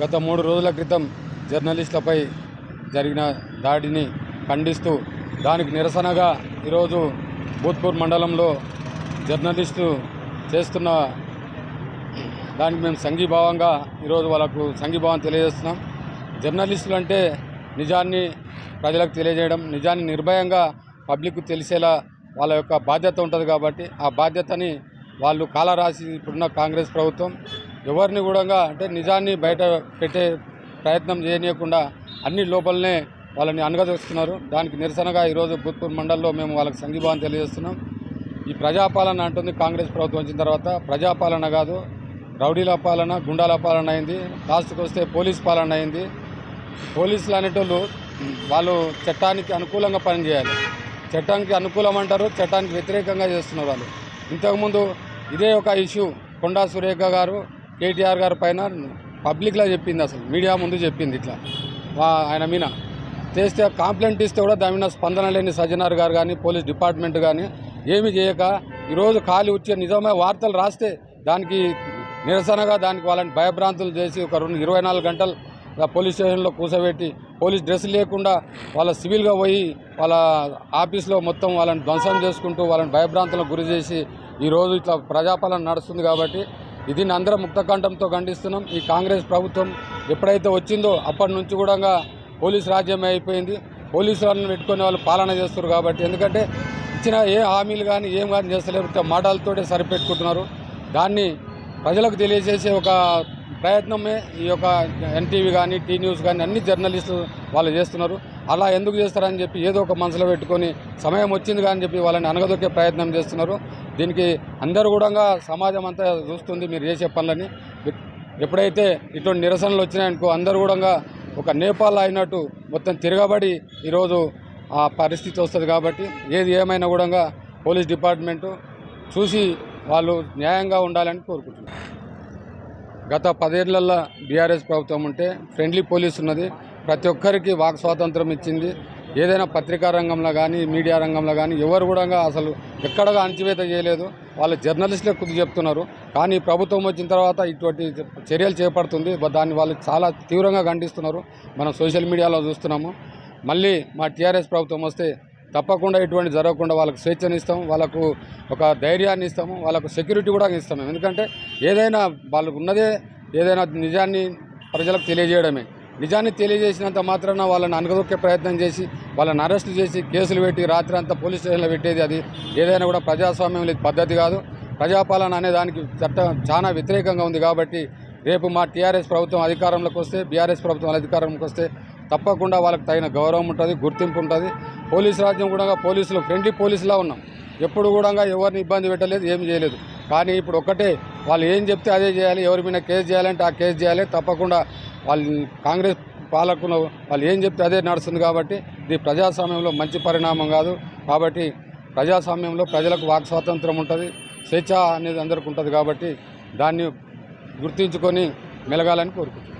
గత మూడు రోజుల క్రితం జర్నలిస్టులపై జరిగిన దాడిని ఖండిస్తూ దానికి నిరసనగా ఈరోజు భూత్పూర్ మండలంలో జర్నలిస్టు చేస్తున్న దానికి మేము సంఘీభావంగా ఈరోజు వాళ్ళకు సంఘీభావం తెలియజేస్తున్నాం. జర్నలిస్టులు అంటే నిజాన్ని ప్రజలకు తెలియజేయడం నిజాన్ని నిర్భయంగా పబ్లిక్ తెలిసేలా వాళ్ళ యొక్క బాధ్యత ఉంటుంది కాబట్టి ఆ బాధ్యతని వాళ్ళు కాలరాసి ఇప్పుడున్న కాంగ్రెస్ ప్రభుత్వం ఎవరిని కూడా అంటే నిజాన్ని బయట పెట్టే ప్రయత్నం చేయనీయకుండా అన్ని లోపలనే వాళ్ళని అనగదొస్తున్నారు దానికి నిరసనగా ఈరోజు భూత్పూర్ మండల్లో మేము వాళ్ళకి సంఘీభావం తెలియజేస్తున్నాం. ఈ ప్రజాపాలన అంటుంది కాంగ్రెస్ ప్రభుత్వం వచ్చిన తర్వాత. ప్రజాపాలన కాదు రౌడీల పాలన గుండాల పాలన అయింది. లాస్ట్కి వస్తే పోలీస్ పాలన అయింది. పోలీసులు అనేటోళ్ళు వాళ్ళు చట్టానికి అనుకూలంగా పనిచేయాలి చట్టానికి అనుకూలం అంటారు చట్టానికి వ్యతిరేకంగా చేస్తున్నారు వాళ్ళు. ఇంతకుముందు ఇదే ఒక ఇష్యూ కొండా సురేఖ గారు కేటీఆర్ గారి పైన పబ్లిక్లో చెప్పింది అసలు మీడియా ముందు చెప్పింది ఇట్లా. ఆయన మీద. చేస్తే కంప్లైంట్ ఇస్తే కూడా దాని మీద స్పందన లేని సజ్జనార్ గారు కానీ పోలీస్ డిపార్ట్మెంట్ కానీ ఏమి చేయక ఈరోజు ఖాళీ వచ్చే నిజమైన వార్తలు రాస్తే దానికి నిరసనగా దానికి వాళ్ళని భయభ్రాంతులు చేసి ఒక రెండు ఇరవై నాలుగు గంటలు పోలీస్ స్టేషన్లో కూర్చోబెట్టి పోలీస్ డ్రెస్ లేకుండా వాళ్ళ సివిల్గా పోయి వాళ్ళ ఆఫీస్లో మొత్తం వాళ్ళని ధ్వంసం చేసుకుంటూ వాళ్ళని భయభ్రాంతులకు గురి చేసి ఈరోజు ఇట్లా ప్రజాపాలన నడుస్తుంది కాబట్టి ఇది అందరం ముక్తకంఠంతో ఖండిస్తున్నాం. ఈ కాంగ్రెస్ ప్రభుత్వం ఎప్పుడైతే వచ్చిందో అప్పటి నుంచి కూడా పోలీస్ రాజ్యమే అయిపోయింది. పోలీసు వాళ్ళని పెట్టుకునే వాళ్ళు పాలన చేస్తారు కాబట్టి. ఎందుకంటే ఇచ్చిన ఏ హామీలు కానీ ఏం కానీ చేస్తలేరు. మాటలతోటే సరిపెట్టుకుంటున్నారు. దాన్ని ప్రజలకు తెలియజేసే ఒక ప్రయత్నమే ఈ యొక్క ఎన్టీవీ కానీ టీ న్యూస్ కానీ అన్ని జర్నలిస్టులు వాళ్ళు చేస్తున్నారు. అలా ఎందుకు చేస్తారని చెప్పి ఏదో ఒక మనసులో పెట్టుకొని సమయం వచ్చింది కానీ చెప్పి వాళ్ళని అనగదొక్కే ప్రయత్నం చేస్తున్నారు. దీనికి అందరూ కూడా సమాజం అంతా చూస్తుంది మీరు చేసే పనులని. ఎప్పుడైతే ఇటువంటి నిరసనలు వచ్చినాయనుకో అందరూ కూడా ఒక నేపాల్ అయినట్టు మొత్తం తిరగబడి ఈరోజు ఆ పరిస్థితి వస్తుంది కాబట్టి ఏది ఏమైనా కూడా పోలీస్ డిపార్ట్మెంటు చూసి వాళ్ళు న్యాయంగా ఉండాలని కోరుకుంటున్నారు. గత పదేళ్ళలో బీఆర్ఎస్ ప్రభుత్వం ఉంటే ఫ్రెండ్లీ పోలీస్ ఉన్నది. ప్రతి ఒక్కరికి వాక్ స్వాతంత్రం ఇచ్చింది. ఏదైనా పత్రికా రంగంలో కానీ మీడియా రంగంలో కానీ ఎవరు కూడా అసలు ఎక్కడగా అణచివేత చేయలేదు. వాళ్ళు జర్నలిస్టులే కొద్ది చెప్తున్నారు. కానీ ప్రభుత్వం వచ్చిన తర్వాత ఇటువంటి చర్యలు చేపడుతుంది. దాన్ని వాళ్ళు చాలా తీవ్రంగా ఖండిస్తున్నారు. మనం సోషల్ మీడియాలో చూస్తున్నాము. మళ్ళీ మా టీఆర్ఎస్ ప్రభుత్వం వస్తే తప్పకుండా ఇటువంటి జరగకుండా వాళ్ళకు స్వేచ్ఛను ఇస్తాము వాళ్ళకు ఒక ధైర్యాన్ని ఇస్తాము. వాళ్ళకు సెక్యూరిటీ కూడా ఇస్తాము. ఎందుకంటే ఏదైనా వాళ్ళకు ఉన్నదే ఏదైనా నిజాన్ని ప్రజలకు తెలియజేయడమే. నిజాన్ని తెలియజేసినంత మాత్రాన వాళ్ళని అనగదొక్కే ప్రయత్నం చేసి వాళ్ళని అరెస్ట్ చేసి కేసులు పెట్టి రాత్రి అంతా పోలీస్ స్టేషన్లో పెట్టేది అది. ఏదైనా కూడా ప్రజాస్వామ్యం లేదు పద్ధతి కాదు. ప్రజాపాలన అనే దానికి చట్టం చాలా వ్యతిరేకంగా ఉంది కాబట్టి రేపు మా టీఆర్ఎస్ ప్రభుత్వం అధికారంలోకి వస్తే బీఆర్ఎస్ ప్రభుత్వం అధికారంలోకి వస్తే తప్పకుండా వాళ్ళకి తగిన గౌరవం ఉంటుంది గుర్తింపు ఉంటుంది. పోలీస్ రాజ్యం కూడా పోలీసులు ఫ్రెండ్లీ పోలీసులా ఉన్నాం. ఎప్పుడు కూడా ఎవరిని ఇబ్బంది పెట్టలేదు ఏమి చేయలేదు. కానీ ఇప్పుడు ఒక్కటే వాళ్ళు ఏం చెప్తే అదే చేయాలి ఎవరి మీద కేసు చేయాలంటే ఆ కేసు చేయాలి తప్పకుండా వాళ్ళు కాంగ్రెస్ పాలకులు వాళ్ళు ఏం చెప్తే అదే నడుస్తుంది కాబట్టి ఇది ప్రజాస్వామ్యంలో మంచి పరిణామం కాదు. కాబట్టి ప్రజాస్వామ్యంలో ప్రజలకు వాక్ స్వాతంత్రం ఉంటుంది స్వేచ్ఛ అనేది అందరికి ఉంటుంది కాబట్టి దాన్ని గుర్తించుకొని మెలగాలని కోరుకుంటున్నాను.